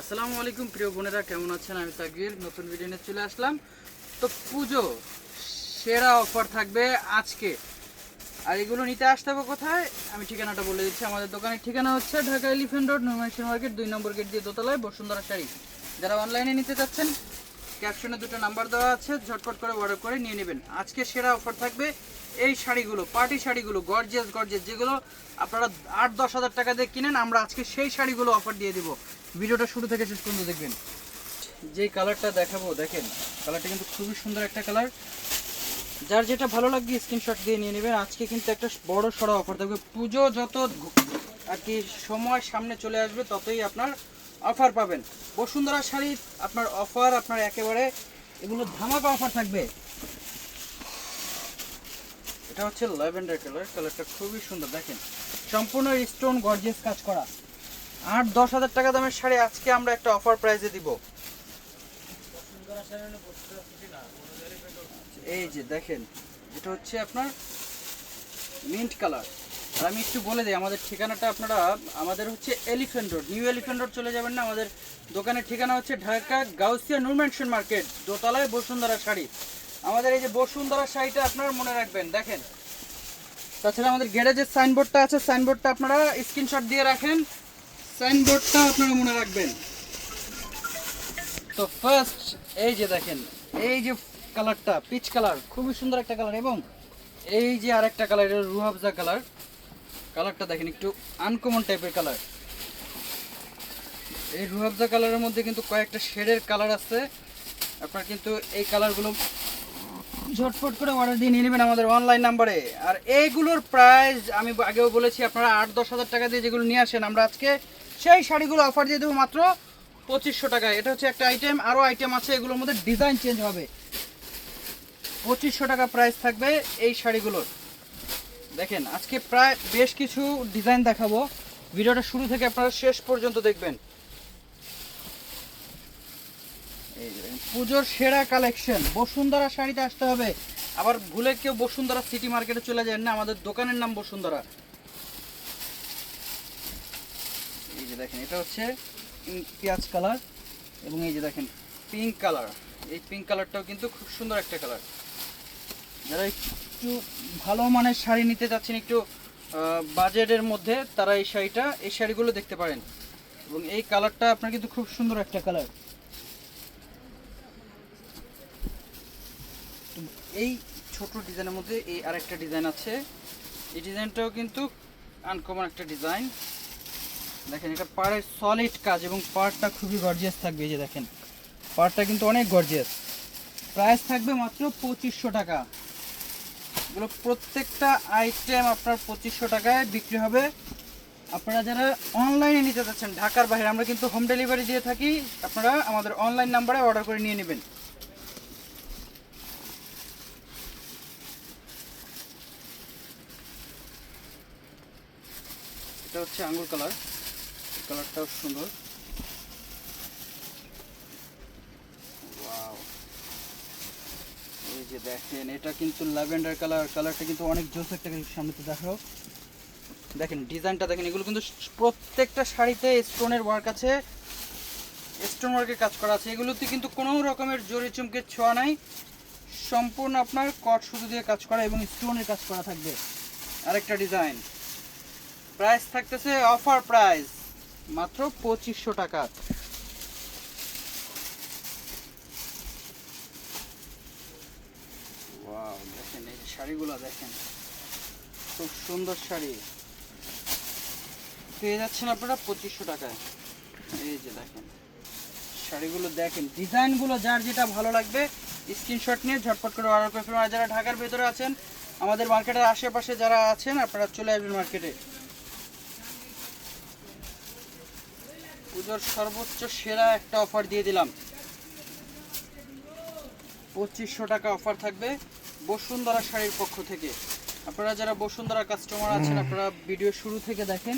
আসসালামু আলাইকুম, প্রিয় বোনেরা, কেমন আছেন? আমি তাকবীর, নতুন ভিডিও নিয়ে চলে আসলাম। তো পুজো, সেরা অফার থাকবে আজকে। আর এগুলো নিতে আসতে হবে কোথায়? আমি ঠিকানাটা বলে দিচ্ছি। আমাদের দোকানের ঠিকানা হচ্ছে ঢাকা এলিফেন্ট রোড নুমাইশন মার্কেট, দুই নম্বর গেট দিয়ে দোতলায়, বসুন্ধরা শাড়ি। যারা অনলাইনে নিতে চাচ্ছেন ক্যাপশনে দুটো নাম্বার দেওয়া আছে, ঝটপট করে অর্ডার করে নিয়ে নেবেন। আজকে সেরা অফার থাকবে এই শাড়িগুলো পার্টি শাড়িগুলো গর্জিয়াস গর্জিয়াস যেগুলো আপনারা আট দশ হাজার টাকা দিয়ে কিনেন, আমরা আজকে সেই শাড়িগুলো অফার দিয়ে দিব। ভিডিওটা শুরু থেকে শেষ পর্যন্ত দেখবেন। যেই কালারটা দেখাবো, দেখেন, কালারটা কিন্তু খুবই সুন্দর একটা কালার। যার যেটা ভালো লাগবে স্ক্রিনশট দিয়ে নিয়ে নেবেন। আজকে কিন্তু একটা বড় সড়ো অফার থাকবে। পুজো যত আর কি সময় সামনে চলে আসবে, ততই আপনার অফার পাবেন। বসুন্ধরা শাড়ি আপনার অফার আপনার একেবারে এগুলো ধামাকা অফার থাকবে। এটা হচ্ছে ল্যাভেন্ডার কালার কালারটা খুবই সুন্দর। দেখেন, সম্পূর্ণ স্টোন গর্জিয়াস কাজ করা। আট, দশ হাজার টাকা দামের শাড়ি আজকে আমরা একটা অফার প্রাইসে দিব। এই যে দেখেন, এটা হচ্ছে আপনার মিন্ট কালার আর আমি একটু বলে দিই, আমাদের ঠিকানাটা আপনারা, আমাদের হচ্ছে elephant road new elephant road চলে যাবেন না, আমাদের দোকানের ঠিকানা হচ্ছে ঢাকা গাউসিয়া নুরমেনশন মার্কেট, দোতলায় বসুন্ধরা শাড়ি। আমাদের এই যে বসুন্ধরা শাড়িটা আপনারা মনে রাখবেন, দেখেন। তাছাড়া আমাদের যে সাইনবোর্ডটা আছে সাইনবোর্ডটা আপনারা স্ক্রিনশট দিয়ে রাখেন। সাইনবোর্ডটা আপনারা মনে রাখবেন। তো ফার্স্ট এই যে দেখেন, এই যে কালারটা পিচ কালার খুবই সুন্দর একটা কালার এবং এই যে আরেকটা কালার এটা রুহাবজা কালার কালারটা দেখেন একটু আনকমন টাইপের কালার এই রুহাবজা কালারের মধ্যে কিন্তু কয়েকটা শেডের কালার আছে। আপনার কিন্তু এই কালারগুলো ঝটফট করে অর্ডার দিয়ে নিয়ে নেবেন আমাদের অনলাইন নাম্বারে আর এইগুলোর প্রাইস আমি আগেও বলেছি, আপনারা আট দশ হাজার টাকা দিয়ে যেগুলো নিয়ে আসেন, আমরা আজকে সেই শাড়িগুলো অফার দিয়ে দেবো মাত্র পঁচিশশো টাকায়। এটা হচ্ছে একটা আইটেম আরও আইটেম আছে, এগুলোর মধ্যে ডিজাইন চেঞ্জ হবে। পঁচিশশো টাকা প্রাইস থাকবে এই শাড়িগুলোর। দেখেন, আজকে প্রায় বেশ কিছু ডিজাইন দেখাবো। ভিডিওটা শুরু থেকে আপনারা শেষ পর্যন্ত দেখবেন। পুজোর সেরা কালেকশন বসুন্ধরা শাড়িতে আসতে হবে। আবার ভুলে কেউ বসুন্ধরা সিটি মার্কেটে চলে যায় না, আমাদের দোকানের নাম বসুন্ধরা। এই যে দেখেন, এটা হচ্ছে পেঁয়াজ কালার এবং এই যে দেখেন পিঙ্ক কালার এই পিঙ্ক কালারটাও কিন্তু খুব সুন্দর একটা কালার যারা একটু ভালো মানের শাড়ি নিতে চাচ্ছেন, একটু বাজেটের মধ্যে তারা এই শাড়িটা, এই শাড়িগুলো দেখতে পারেন। এবং এই কালারটা আপনার কিন্তু খুব সুন্দর একটা কালার এই ছোট ডিজাইনের মধ্যে এই আরেকটা ডিজাইন আছে। এই ডিজাইনটাও কিন্তু আনকমন একটা ডিজাইন দেখেন, এটা পাড়ের সলিড কাজ এবং পাড়টা খুবই গর্জিয়াস থাকবে, এই যে দেখেন। পাড়টা কিন্তু অনেক গর্জিয়াস প্রাইস থাকবে মাত্র পঁচিশশো টাকা। এগুলো প্রত্যেকটা আইটেম আপনার পঁচিশশো টাকায় বিক্রি হবে। আপনারা যারা অনলাইনে নিতে চাচ্ছেন ঢাকার বাইরে, আমরা কিন্তু হোম ডেলিভারি দিয়ে থাকি। আপনারা আমাদের অনলাইন নাম্বারে অর্ডার করে নিয়ে নেবেন। এটা হচ্ছে আঙ্গুর কালার কালারটাও সুন্দর. এই যে দেখেন, এটা কিন্তু ল্যাভেন্ডার কালার। কালারটা কিন্তু অনেক জোস একটা সামনে তো দেখাও। দেখেন, ডিজাইনটা দেখেন, এগুলো কিন্তু প্রত্যেকটা শাড়িতে স্টোনের ওয়ার্ক আছে। স্টোন ওয়ার্কের কাজ করা আছে। এগুলোতে কিন্তু কোনো রকমের জরি চুমকের ছোঁয়া নাই। সম্পূর্ণ আপনার কট সুতো দিয়ে কাজ করা এবং স্টোনের কাজ করা থাকবে। আরেকটা ডিজাইন। প্রাইস থাকতেছে অফার প্রাইস মাত্র পঁচিশশো টাকা। দেখেন এই শাড়িগুলো দেখেন। খুব সুন্দর শাড়ি। পেয়ে যাচ্ছেন আপনারা পঁচিশশো টাকায়। এই যে দেখেন, শাড়িগুলো দেখেন। ডিজাইনগুলো যার যেটা ভালো লাগবে, স্ক্রিনশট নিয়ে ঝটপট করে অর্ডার করে ফেলুন। আর যারা ঢাকার ভেতরে আছেন, আমাদের মার্কেটের আশেপাশে যারা আছেন, আপনারা চলে আসবেন মার্কেটে। পুজোর সর্বোচ্চ সেরা একটা অফার দিয়ে দিলাম। পঁচিশশো টাকা অফার থাকবে বসুন্ধরা শাড়ির পক্ষ থেকে। আপনারা যারা বসুন্ধরা কাস্টমার আছেন আপনারা ভিডিও শুরু থেকে দেখেন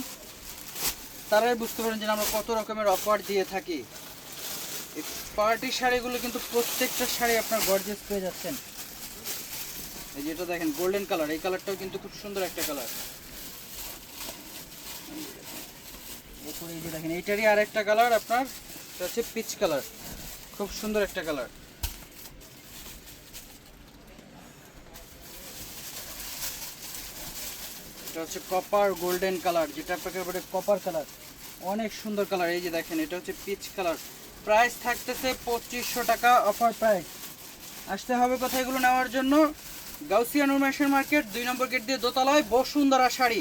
তারাই বুঝতে পারেন যে আমরা কত রকমের অফার দিয়ে থাকি। পার্টি শাড়িগুলো কিন্তু প্রত্যেকটা শাড়ি আপনার গর্জেস পেয়ে যাচ্ছেন। এই যেটা দেখেন গোল্ডেন কালার এই কালারটাও কিন্তু খুব সুন্দর একটা কালার এইটারই আরেকটা কালার আপনার, এটা হচ্ছে পিচ কালার খুব সুন্দর একটা কালার এটা হচ্ছে কপার গোল্ডেন কালার যেটা আপনাকে বলে কপার কালার অনেক সুন্দর কালার এই যে দেখেন, এটা হচ্ছে পিচ কালার প্রাইস থাকতেছে পঁচিশশো টাকা অফার প্রাইস আসতে হবে কোথায় এগুলো নেওয়ার জন্য? গাউসিয়া নুরমেশন মার্কেট দুই নম্বর গেট দিয়ে দোতলায় বসুন্ধরা শাড়ি।